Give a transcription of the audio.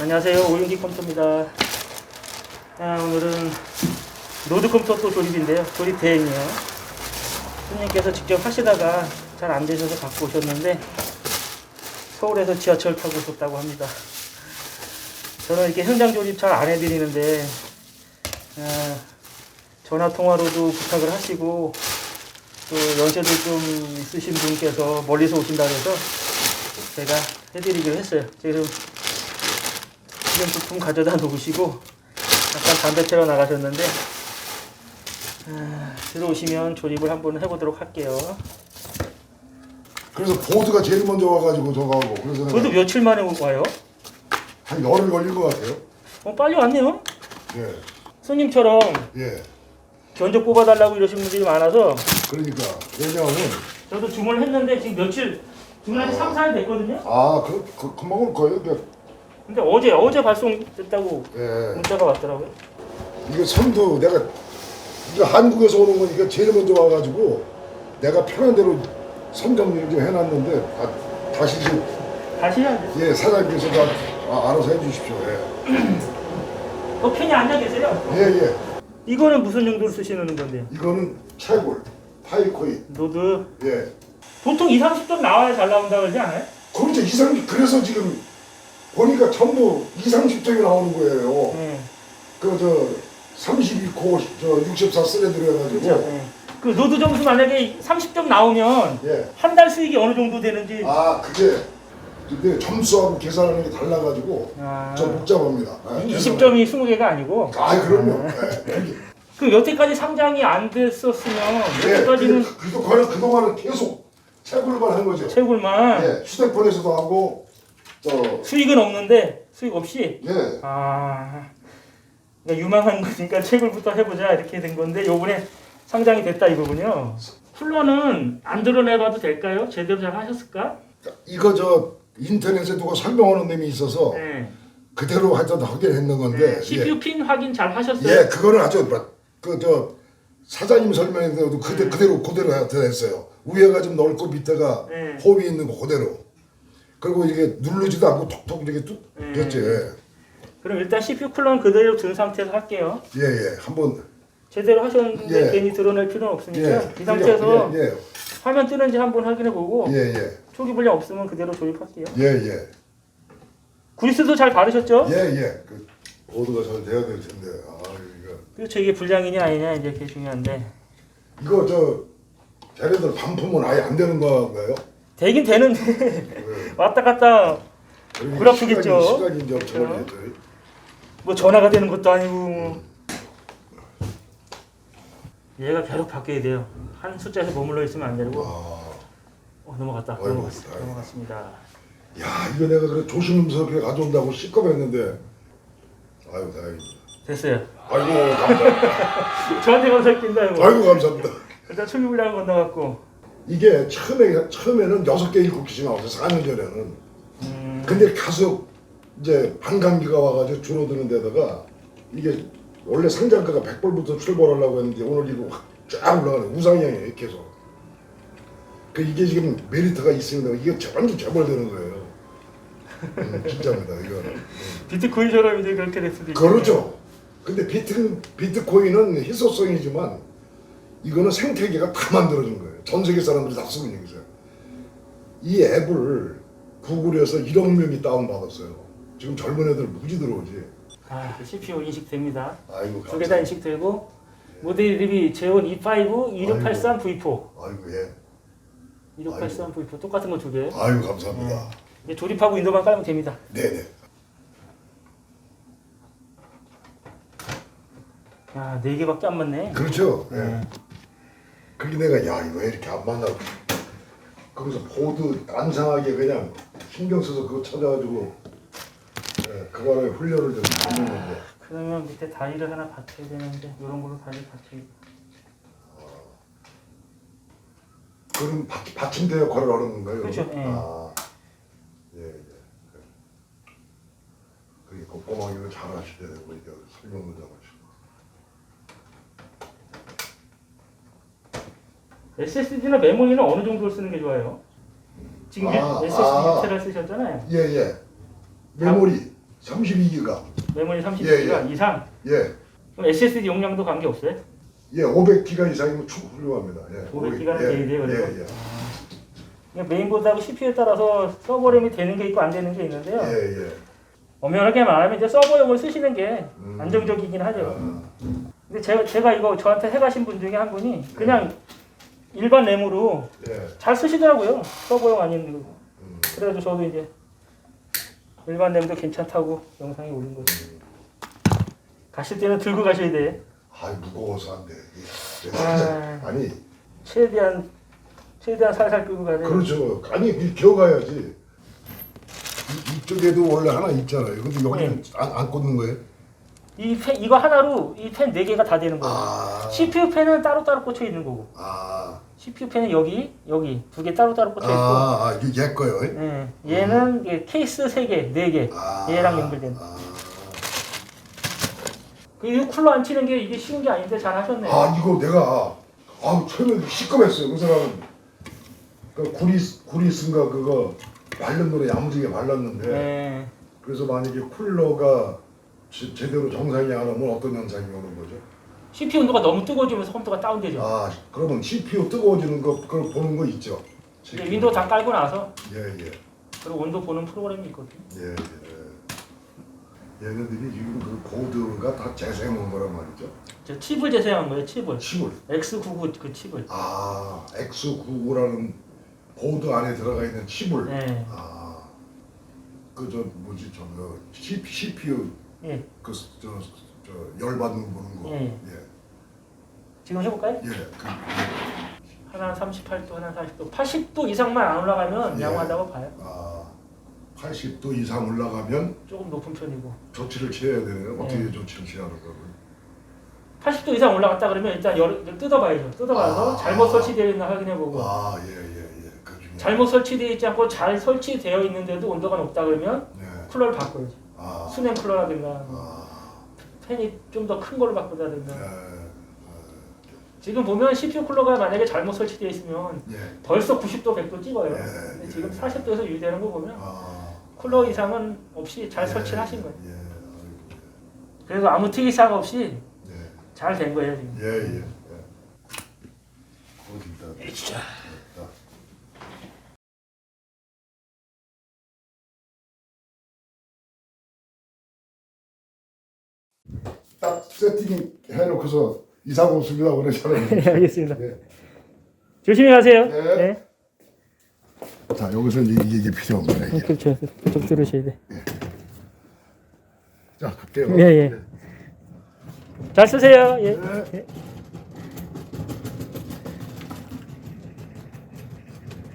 안녕하세요. 오윤기 컴퓨터입니다. 아, 오늘은 노드 컴퓨터 또 조립인데요. 조립 대행이에요. 손님께서 직접 하시다가 잘 안 되셔서 갖고 오셨는데 서울에서 지하철 타고 오셨다고 합니다. 저는 이렇게 현장 조립 잘 안 해드리는데 아, 전화 통화로도 부탁을 하시고 또 연세도 좀 있으신 분께서 멀리서 오신다 그래서 제가 해드리기로 했어요. 지금 지금 부품 가져다 놓으시고 잠깐 담배 태러 나가셨는데 아, 들어오시면 조립을 한번 해보도록 할게요. 그래서 보드가 제일 먼저 와가지고 저거 하고 그래서 내가 며칠 만에 와요. 한 열흘 걸릴 것 같아요. 어, 빨리 왔네요. 예, 손님처럼 예. 견적 뽑아달라고 이러신 분들이 많아서 그러니까 왜냐하면 저도 주문을 했는데 지금 며칠 주문한 지 3, 4일 됐거든요. 아, 그, 그 금방 올 거예요. 그, 근데 어제 어제 발송됐다고 예. 문자가 왔더라고요. 이게 선도 내가 이거 한국에서 오는 건 이게 제일 먼저 와가지고 내가 편한 대로 선정을 좀 해놨는데 아, 다시 좀, 다시 해야 돼. 예 사장님께서 다 아, 알아서 해주십시오. 예, 더 편히 앉아 계세요. 예, 예. 이거는 무슨 용도로 쓰시는 건데요? 이거는 채굴, 파이코인. 노드 예. 보통 2, 30점 나와야 잘 나온다 그러지 않아요? 그렇죠. 이상 그래서 지금 보니까 전부 2, 30점이 나오는 거예요. 네. 그저 32코 저 64 스레드로 해가지고 그렇죠. 네. 그 노드 점수 만약에 30점 나오면 예. 한 달 수익이 어느 정도 되는지 아 그게 근데 점수하고 계산하는 게 달라가지고 아, 좀 복잡합니다. 아, 20점이 20개가 아니고 아 그럼요. 예. 그게- 그 여태까지 상장이 안 됐었으면 예. 여태까지는 그, 그동안은 그동안은 계속 채굴만 한 거죠. 채굴만 예. 휴대폰에서도 하고 저 수익은 없는데 수익 없이 예. 아 그러니까 유망한 거니까 채굴부터 해보자 이렇게 된 건데 요번에 상장이 됐다 이거군요. 쿨러는 안 드러내봐도 될까요? 제대로 잘 하셨을까? 이거 저 인터넷에 누가 설명하는 놈이 있어서 네. 그대로 하여튼 하긴 했는 건데 네. CPU 핀 확인 잘 하셨어요? 예, 그거는 아주 그저 사장님 설명에도 그대, 네. 그대로 그대로 했어요. 위에가 좀 넓고 밑에가 네. 홉이 있는 거 그대로. 그리고 이게 누르지도 않고 톡톡 이렇게 뚝 네. 됐지. 예, 그럼 일단 CPU 쿨러는 그대로 둔 상태에서 할게요. 예, 예. 한번 제대로 하셨는데 예. 괜히 드러낼 필요는 없으니까 예. 이 상태에서 예, 화면 뜨는지 한번 확인해 보고 예, 예, 초기 불량 없으면 그대로 조립할게요. 예, 예, 그리스도 잘 바르셨죠? 예, 예. 그 보드가 잘 돼야 될 텐데. 아, 이거 그렇죠. 이게 불량이냐 아니냐 이제 그게 중요한데 이거 저 자네들 반품은 아예 안 되는 건가요? 되긴 되는데 예. 왔다 갔다 불 아프겠죠? 시간이, 이제 그렇죠. 뭐 전화가 되는 것도 아니고 뭐. 얘가 계속 바뀌어야 돼요. 한 숫자에서 머물러 있으면 안 되고 아, 어, 넘어갔다. 넘어갔어. 다행이다. 넘어갔습니다. 야, 이거 내가 그래 조심스럽게 가져온다고 시겁했는데. 아유, 다행입니다. 됐어요. 아이고 감사합니다. 저한테 낀다 이거. 아이고 감사합니다. 일단 초기 불량은 건너갔고. 이게 처음에 처음에는 여섯 개 일곱 개씩 나왔어요. 4년 전에는. 음, 근데 가서 이제 반감기가 와가지고 줄어드는 데다가 이게 원래 상장가가 100불부터 출발하려고 했는데 오늘 이거 확쫙 올라가네. 우상향이에요 계속. 그 이게 지금 메리트가 있습니다. 이게 완전 재벌되는 거예요. 음, 진짜입니다. 이거는. 음. 비트코인처럼 이제 그렇게 될 수도. 그렇죠. 근데 비트 비트코인은 희소성이지만 이거는 생태계가 다 만들어준 거예요. 전 세계 사람들이 다 쓰고 있는 거죠. 이 앱을 구글에서 1억 명이 다운 받았어요. 지금 젊은 애들 무지 들어오지. 아, CPU 인식됩니다. 아이고 두 개 다 인식되고 모델 이름이 제온 E5 2683 V4. 아이고 예. 2683 V4 똑같은 거 두 개. 아이고 감사합니다. 이제 조립하고 윈도우만 깔면 됩니다. 네네. 아, 네 개밖에 안 맞네. 그렇죠. 예. 네. 그게 내가 야 이거 왜 이렇게 안 맞나. 거기서 보드 안상하게 그냥 신경 써서 그거 찾아가지고 예, 그거를 훈련을 좀 받는 건데. 그러면 밑에 다리를 하나 받쳐야 되는데 이런 걸로 다리 받쳐. 그럼 받, 받침대 역할을 하는 건가요? 그렇죠? 예. 아, 예, 예. 그게 꼼꼼하게 잘 하셔야 되고 이게 설명도 잘 하시고. SSD나 메모리는 어느 정도 쓰는 게 좋아요? 지금 아, SSD 아. 6테라 쓰셨잖아요. 예, 예. 메모리. 32기가. 메모리 32기가 예, 예. 이상. 예. 그럼 SSD 용량도 관계 없어요? 예, 500기가 이상이면 충 훌륭합니다. 예. 500기가 는 예, 돼야 돼요, 그래도? 예, 예. 그냥 메인보드하고 CPU에 따라서 서버램이 되는 게 있고 안 되는 게 있는데요. 예, 예. 엄연하게 말하면 이제 서버용을 쓰시는 게 음. 안정적이긴 하죠. 아, 근데 제가, 제가 이거 저한테 해가신 분 중에 한 분이 그냥 일반 램으로 예. 잘 쓰시더라고요. 서버용 아닌 거. 음. 그래가지고 저도 이제 일반 램도 괜찮다고 영상에 올린 거죠. 가실 때는 들고 가셔야 돼. 아이 무거워서 안 돼. 예. 아. 아니 최대한 최대한 살살 끌고 가야 돼. 그렇죠. 아니 이 기어가야지. 이, 이쪽에도 원래 하나 있잖아요. 근데 여기는 네. 안, 안 꽂는 거예요? 이 펜, 이거 하나로 이 펜 네 개가 다 되는 거예요. 아, CPU 펜은 따로따로 꽂혀 있는 거고. 아, CPU 펜은 여기, 여기 두 개 따로따로 꽂혀 있고. 아, 아, 얘 거요. 예, 얘는 이게 케이스 세 개, 네 개. 아, 얘랑 연결된. 아, 그 쿨러 안 치는 게 이게 쉬운 게 아닌데 잘 하셨네요. 아 이거 내가 아 처음에 시끄했어요. 그 사람 그 구리스 구리스인가 그거 바른 노래 야무지게 발랐는데 네. 그래서 만약에 쿨러가 제, 제대로 정상이 안 오면 어떤 현상이 오는 거죠? CPU 온도가 너무 뜨거워지면서 컴퓨터가 다운되죠. 아 그러면 CPU 뜨거워지는 거 그걸 보는 거 있죠? 이제 윈도우 다 깔고 나서 예 예 그리고 온도 보는 프로그램이 있거든요. 예, 예. 얘네들이 지금 그 코드가 다 재생한 거란 말이죠. 저 칩을 재생한 거예요, 칩을. 칩을 X99 그 칩을. 아 X99라는 보드 안에 들어가 있는 칩을 네. 아, 그 저 뭐지 저거 CPU 예. 그저 저 열받는 보는 거. 예. 예. 지금 해볼까요? 예. 그, 하나는 38도, 하나는 40도. 80도 이상만 안 올라가면 예. 양호하다고 봐요. 아 80도 이상 올라가면 조금 높은 편이고. 조치를 취해야 되네요. 어떻게 예. 조치를 취하는 거를? 80도 이상 올라갔다 그러면 일단 열, 뜯어봐야죠. 뜯어봐서 아. 잘못 설치되어 있나 확인해보고. 아 예예 예. 그 중에. 잘못 설치되어 있지 않고 잘 설치되어 있는데도 온도가 높다 그러면 네. 쿨러를 바꿔야죠. 아. 수냉 쿨러라든가 아. 팬이 좀 더 큰 걸로 바꾸다든가. 예. 지금 보면 CPU 쿨러가 만약에 잘못 설치되어 있으면 예. 벌써 90도, 100도 찍어요. 예, 근데 예. 지금 40도에서 유지되는 거 보면 아. 쿨러 이상은 없이 잘 예, 설치를 하신 거예요. 예. 그래서 아무 특이 사항 없이 예. 잘 된 거예요 지금. 예, 예. 예. 어디다. 진짜. 딱 세팅 해놓고서 이사공 수비라고 그러잖아요. 네, 알겠습니다. 네. 조심히 가세요. 네. 자, 여기서 이제 이게, 필요한 거네. 이게. 그렇죠. 좀 들으셔야 돼. 자, 갈게요. 예, 예. 잘 쓰세요. 예. 네. 예.